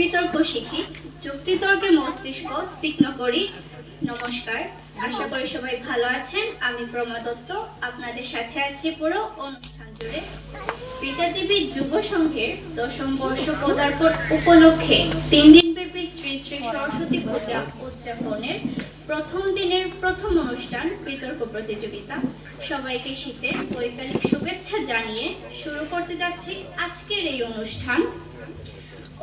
বিতর্ক শিখি। যুক্তিতর্কে মস্তিষ্ক তীক্ষ্ণ করি। নমস্কার। আশা করি সবাই ভালো আছেন। আমি প্রমা দত্ত। আপনাদের সাথে আছি পুরো অনুষ্ঠান জুড়ে। বিদ্যাদেবী যুব সংঘের দশম বর্ষ পদার্পণ উপলক্ষে তিন দিনব্যাপী শ্রী শ্রী সরস্বতী পূজা উদযাপনের প্রথম দিনের প্রথম অনুষ্ঠান বিতর্ক প্রতিযোগিতা। সবাইকে শীতের বৈকালিক শুভেচ্ছা জানিয়ে শুরু করতে যাচ্ছি আজকের এই অনুষ্ঠান।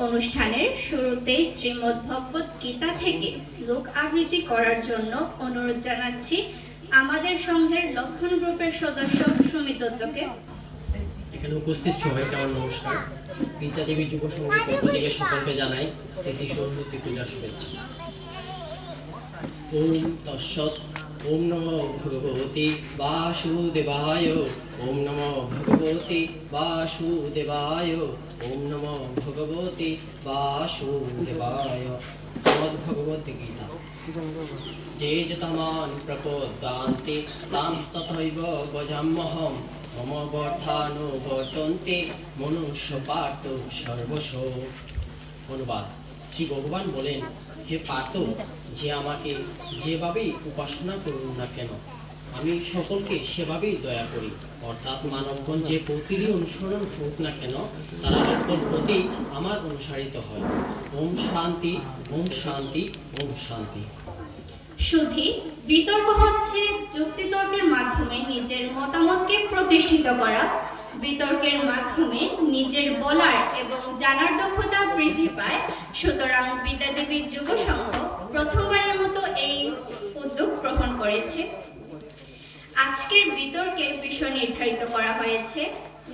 অনুষ্ঠানের শুরুতেই শ্রীমদ্ ভগবত গীতা থেকে শ্লোক আবৃত্তি করার জন্য অনুরোধ জানাচ্ছি আমাদের সংঘের লক্ষণ গ্রুপের সদস্য সুমিত দত্তকে। এখানে উপস্থিত সবাইকে আমার নমস্কার। বিদ্যাদেবী যুব সংঘের পক্ষ থেকে সকলকে জানাই স্মৃতি সরস্বতী পূজার শুভেচ্ছা। ওম তৎসৎ। ওম নম ভগবতী বাসুদেবায়। ওম নম ভগবতী বাসুদেবায়। ওম নম ভগবতী বাসুদেবায়। শ্রীমদ্ ভগবদ্ গীতা। যে যতমান প্রপদান্তে তাং তথৈব গজাম্যহম। মম বর্ধানুবর্তন্তে মনুষ্য পার্থ সর্বস্ব। অনুবাদ। শ্রী ভগবান বলেন হে পার্থ যে আমাকে যেভাবেই উপাসনা করুন না কেন, আমি সকলকে সেভাবেই দয়া করি। অর্থাৎ মানবগণ যে পতিরই অনুসরণ হোক না কেন, তারা সকল পথেই আমার অনুসারিত হয়। ওম শান্তি ওম শান্তি ওম শান্তি। শুধু বিতর্ক হচ্ছে যুক্তিতর্কের মাধ্যমে নিজের মতামতকে প্রতিষ্ঠিত করা। বিতর্কের মাধ্যমে নিজের বলার এবং জানার দক্ষতা বৃদ্ধি পায়। সুতরাং বিদ্যাদেবী যুব সংঘ প্রথমবারের মতো এই উদ্যোগ গ্রহণ করেছে। আজকের বিতর্কের বিষয় নির্ধারিত করা হয়েছে।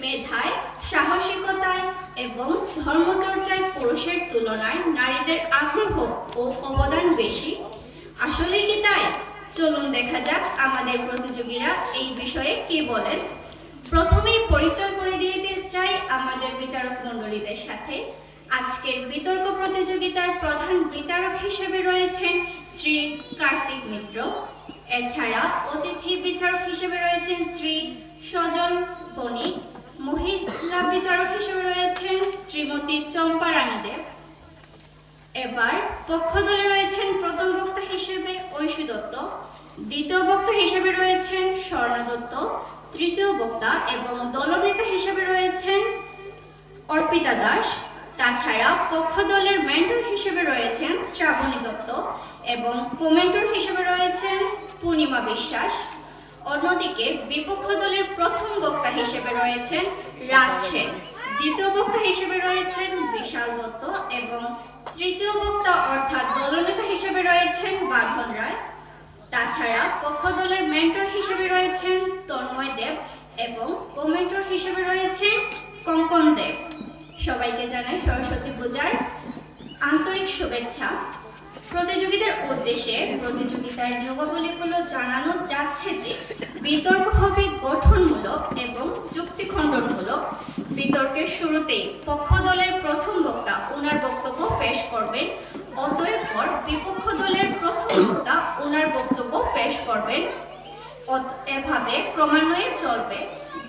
মেধায়, সাহসিকতায় এবং ধর্মচর্চায় পুরুষের তুলনায় নারীদের আগ্রহ ও অবদান বেশি। আসলে কি তাই? চলুন দেখা যাক আমাদের প্রতিযোগীরা এই বিষয়ে কি বলেন। প্রথমেই পরিচয় করে দিতে চাই আমাদের বিচারক মণ্ডলীদের সাথে। আজকের বিতর্ক প্রতিযোগিতার প্রধান বিচারক হিসেবে রয়েছেন শ্রী কার্তিক মিত্র। এছাড়া অতিথি বিচারক হিসেবে রয়েছেন শ্রী সজল বণিক। মহিলা বিচারক হিসেবে রয়েছেন শ্রীমতী চম্পা রানী দেব। এবার পক্ষ দলে রয়েছেন প্রথম বক্তা হিসেবে ঐশী দত্ত। দ্বিতীয় বক্তা হিসেবে রয়েছেন স্বর্ণা দত্ত। তৃতীয় বক্তা এবং দলনেতা হিসেবে রয়েছেন অর্পিতা দাস। তাছাড়া পক্ষ দলের মেন্টর হিসেবে রয়েছেন শ্রাবণী দত্ত এবং কোমেন্টর হিসেবে রয়েছেন পূর্ণিমা বিশ্বাস। অন্যদিকে বিপক্ষ দলের প্রথম বক্তা হিসেবে রয়েছেন রাজ সেন। দ্বিতীয় বক্তা হিসেবে রয়েছেন বিশাল দত্ত এবং তৃতীয় বক্তা অর্থাৎ দলনেতা হিসেবে রয়েছেন বাঁধন রায়। তাছাড়া পক্ষ দলের মেন্টর হিসেবে রয়েছেন তন্ময় দেব এবং কোমেন্টর হিসেবে রয়েছেন কঙ্কন দেব। সবাইকে জানাই সরস্বতী পূজার আন্তরিক শুভেচ্ছা। প্রতিযোগীদের উদ্দেশ্যে প্রতিযোগিতার নিয়মাবলীগুলো জানানো যাচ্ছে যে, বিতর্ক হবে গঠনমূলক এবং যুক্তিখণ্ডনমূলক। বিতর্কের শুরুতেই পক্ষ দলের প্রথম বক্তা ওনার বক্তব্য পেশ করবেন, অতএব পর বিপক্ষ দলের প্রথম বক্তা ওনার বক্তব্য পেশ করবেন। এভাবে ক্রমান্বয়ে চলবে।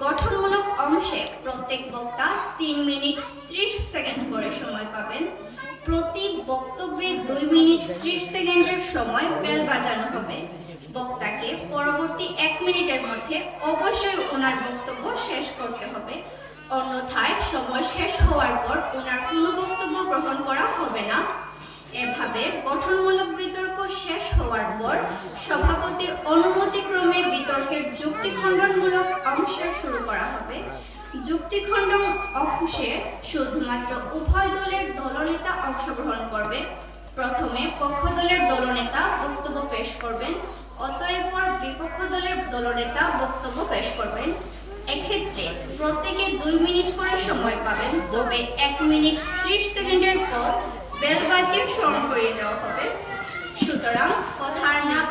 গঠনমূলক অংশে প্রত্যেক বক্তা তিন মিনিট ত্রিশ সেকেন্ড করে সময় পাবেন। প্রতি বক্তব্যে দুই মিনিট ত্রিশ সেকেন্ডের সময় বেল বাজানো হবে। বক্তাকে পরবর্তী এক মিনিটের মধ্যে অবশ্যই ওনার বক্তব্য শেষ করতে হবে। অন্যথায় সময় শেষ হওয়ার পর ওনার কোনো বক্তব্য গ্রহণ করা হবে না। এভাবে গঠনমূলক হওয়ার পর সভাপতির অনুমতিক্রমে বিতর্কের যুক্তিখণ্ডনমূলক অংশ শুরু করা হবে। যুক্তিখণ্ডন অংশে শুধুমাত্র উভয় দলের দলনেতা অংশগ্রহণ করবে। প্রথমে পক্ষ দলের দলনেতা বক্তব্য পেশ করবেন, অতএব পর বিপক্ষ দলের দলনেতা বক্তব্য পেশ করবেন। এক্ষেত্রে প্রত্যেকে দুই মিনিট করে সময় পাবেন, তবে এক মিনিট ত্রিশ সেকেন্ডের পর বেল বাজিয়ে স্মরণ করিয়ে দেওয়া হবে। সুতরাং কথা না